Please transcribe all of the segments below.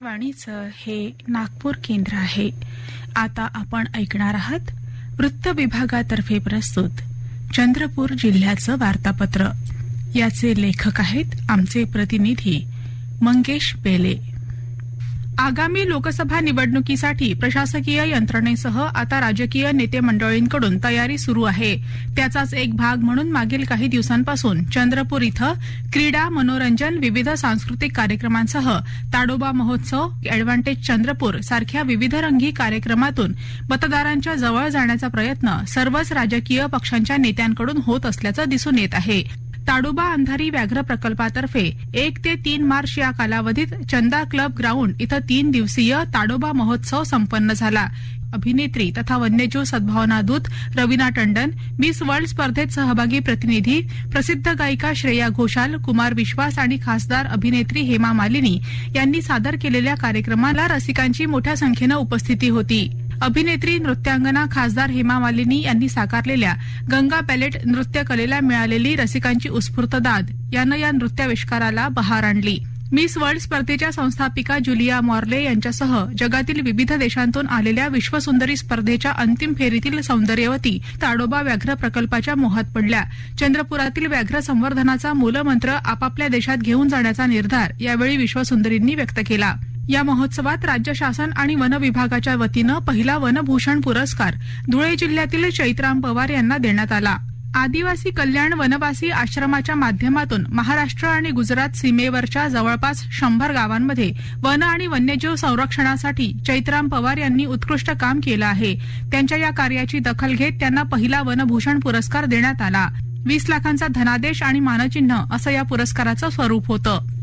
वाणीचं हे नागपूर केंद्र आहे. आता आपण ऐकणार आहात वृत्त विभागातर्फे प्रस्तुत चंद्रपूर जिल्ह्याचं वार्तापत्र. याचे लेखक आहेत आमचे प्रतिनिधी मंगेश पेले आगामी लोकसभा निवडणुकीसाठी प्रशासकीय यंत्रणेसह आता राजकीय नेते मंडळींकडून तयारी सुरू आहे. त्याचाच एक भाग म्हणून मागील काही दिवसांपासून चंद्रपूर इथं क्रीडा मनोरंजन विविध सांस्कृतिक कार्यक्रमांसह ताडोबा महोत्सव अॅडव्हान्टेज चंद्रपूर सारख्या विविध रंगी कार्यक्रमातून मतदारांच्या जवळ जाण्याचा प्रयत्न सर्वच राजकीय पक्षांच्या नेत्यांकडून होत असल्याचं दिसून येत आहे. ताडोबा अंधारी व्याघ्र प्रकल्पातर्फे एक ते तीन मार्च या कालावधीत चंदा क्लब ग्राउंड इथं तीन दिवसीय ताडोबा महोत्सव संपन्न झाला. अभिनेत्री तथा वन्यजीव सद्भावना दूत रवीना टंडन मिस वर्ल्ड स्पर्धेत सहभागी प्रतिनिधी प्रसिद्ध गायिका श्रेया घोषाल कुमार विश्वास आणि खासदार अभिनेत्री हेमा मालिनी यांनी सादर केलेल्या कार्यक्रमाला रसिकांची मोठ्या संख्येनं उपस्थिती होती. अभिनेत्री नृत्यांगना खासदार हेमा मालिनी यांनी साकारलेल्या गंगा पॅलेट नृत्यकलेला मिळालेली रसिकांची उत्स्फूर्त दाद. यानं या नृत्याविष्काराला बहार आणली. मिस वर्ल्ड स्पर्धेच्या संस्थापिका जुलिया मॉर्ले यांच्यासह जगातील विविध देशांतून आलेल्या विश्वसुंदरी स्पर्धेच्या अंतिम फेरीतील सौंदर्यवती ताडोबा व्याघ्र प्रकल्पाच्या मोहात पडल्या. चंद्रपुरातील व्याघ्र संवर्धनाचा मूलमंत्र आपापल्या देशात घेऊन जाण्याचा निर्धार यावेळी विश्वसुंदरींनी व्यक्त केला. या महोत्सवात राज्य शासन आणि वन विभागाच्या वतीनं पहिला वनभूषण पुरस्कार धुळे जिल्ह्यातील चैत्राम पवार यांना देण्यात आला. आदिवासी कल्याण वनवासी आश्रमाच्या माध्यमातून महाराष्ट्र आणि गुजरात सीमेवरच्या जवळपास शंभर गावांमध्ये वन आणि वन्यजीव संरक्षणासाठी चैत्राम पवार यांनी उत्कृष्ट काम केलं आहे. त्यांच्या या कार्याची दखल घेत त्यांना पहिला वनभूषण पुरस्कार देण्यात आला. वीस लाखांचा धनादेश आणि मानचिन्ह असं या पुरस्काराचं स्वरूप होतं.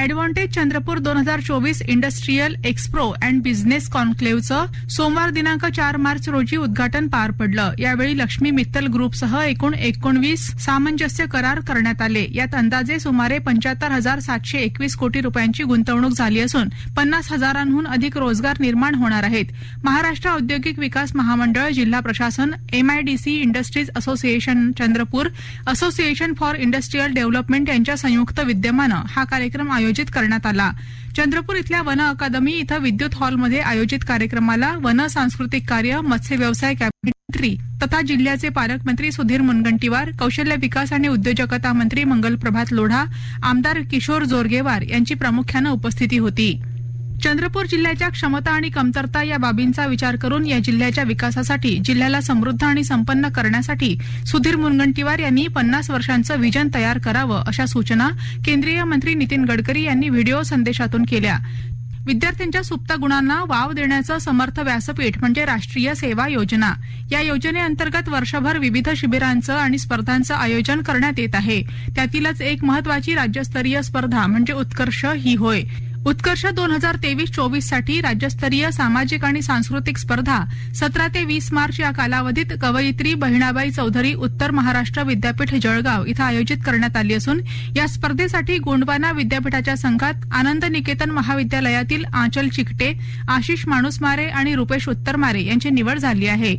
ऍडव्हान्टेज चंद्रपूर दोन हजार चोवीस इंडस्ट्रीयल एक्सप्रो अँड बिझनेस कॉन्क्लेव्हचं सोमवार दिनांक चार मार्च रोजी उद्घाटन पार पडलं. यावेळी लक्ष्मी मित्तल ग्रुपसह एकूण एकोणवीस सामंजस्य करार करण्यात आले. यात अंदाजे सुमारे पंच्याहत्तर हजार सातशे एकवीस कोटी रुपयांची गुंतवणूक झाली असून पन्नास हजारांहून अधिक रोजगार निर्माण होणार आहेत. महाराष्ट्र औद्योगिक विकास महामंडळ जिल्हा प्रशासन MIDC industries association Chandrapur association for industrial development यांच्या संयुक्त विद्यमानं हा कार्यक्रम आयोजित करण्यात आला. चंद्रपूर इथल्या वन अकादमी इथं विद्युत हॉलमध्ये आयोजित कार्यक्रमाला वन सांस्कृतिक कार्य मत्स्य व्यवसाय कॅबिनेट मंत्री तथा जिल्ह्याचे पालकमंत्री सुधीर मुनगंटीवार कौशल्य विकास आणि उद्योजकता मंत्री मंगल प्रभात लोढा आमदार किशोर जोरगेवार यांची प्रामुख्यानं उपस्थिती होती. चंद्रपूर जिल्ह्याच्या क्षमता आणि कमतरता या बाबींचा विचार करून या जिल्ह्याच्या विकासासाठी जिल्ह्याला समृद्ध आणि संपन्न करण्यासाठी सुधीर मुनगंटीवार यांनी पन्नास वर्षांचं व्हिजन तयार करावं अशा सूचना केंद्रीय मंत्री नितीन गडकरी यांनी व्हिडिओ संदेशातून केल्या. विद्यार्थ्यांच्या सुप्त गुणांना वाव देण्याचं समर्थ व्यासपीठ म्हणजे राष्ट्रीय सेवा योजना. या योजनेअंतर्गत वर्षभर विविध शिबिरांचं आणि स्पर्धांचं आयोजन करण्यात येत आहे. त्यातीलच एक महत्वाची राज्यस्तरीय स्पर्धा म्हणजे उत्कर्ष ही होय. उत्कर्ष दोन हजार तेवीस चोवीससाठी राज्यस्तरीय सामाजिक आणि सांस्कृतिक स्पर्धा सतरा ते वीस मार्च या कालावधीत कवयित्री बहिणाबाई चौधरी उत्तर महाराष्ट्र विद्यापीठ जळगाव इथं आयोजित करण्यात आली असून या स्पर्धेसाठी गोंडवाना विद्यापीठाच्या संघात आनंद निकेतन महाविद्यालयातील आंचल चिकटे आशिष माणूसमारे आणि रुपेश उत्तरमारे यांची निवड झाली आहे.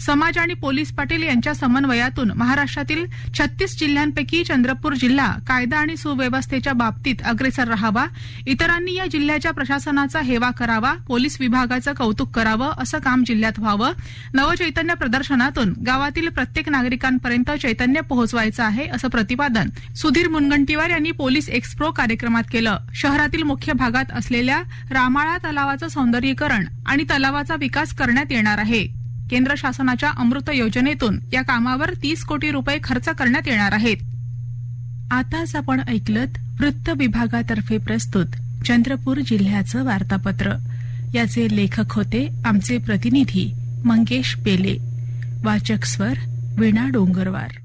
समाज आणि पोलीस पाटील यांच्या समन्वयातून महाराष्ट्रातील छत्तीस जिल्ह्यांपैकी चंद्रपूर जिल्हा कायदा आणि सुव्यवस्थेच्या बाबतीत अग्रेसर राहावा इतरांनी या जिल्ह्याच्या प्रशासनाचा हेवा करावा पोलीस विभागाचं कौतुक करावं असं काम जिल्ह्यात व्हावं. नवचैतन्य प्रदर्शनातून गावातील प्रत्येक नागरिकांपर्यंत चैतन्य पोहोचवायचं आहे असं प्रतिपादन सुधीर मुनगंटीवार यांनी पोलीस एक्सप्रो कार्यक्रमात केलं. शहरातील मुख्य भागात असलेल्या रामाळा तलावाचं सौंदर्यीकरण आणि तलावाचा विकास करण्यात येणार आहे. केंद्र शासनाच्या अमृत योजनेतून या कामावर तीस कोटी रुपये खर्च करण्यात येणार आहेत. आताच आपण ऐकलत वृत्त विभागातर्फे प्रस्तुत चंद्रपूर जिल्ह्याचं वार्तापत्र. याचे लेखक होते आमचे प्रतिनिधी मंगेश पेले. वाचक स्वर वीणा डोंगरवार.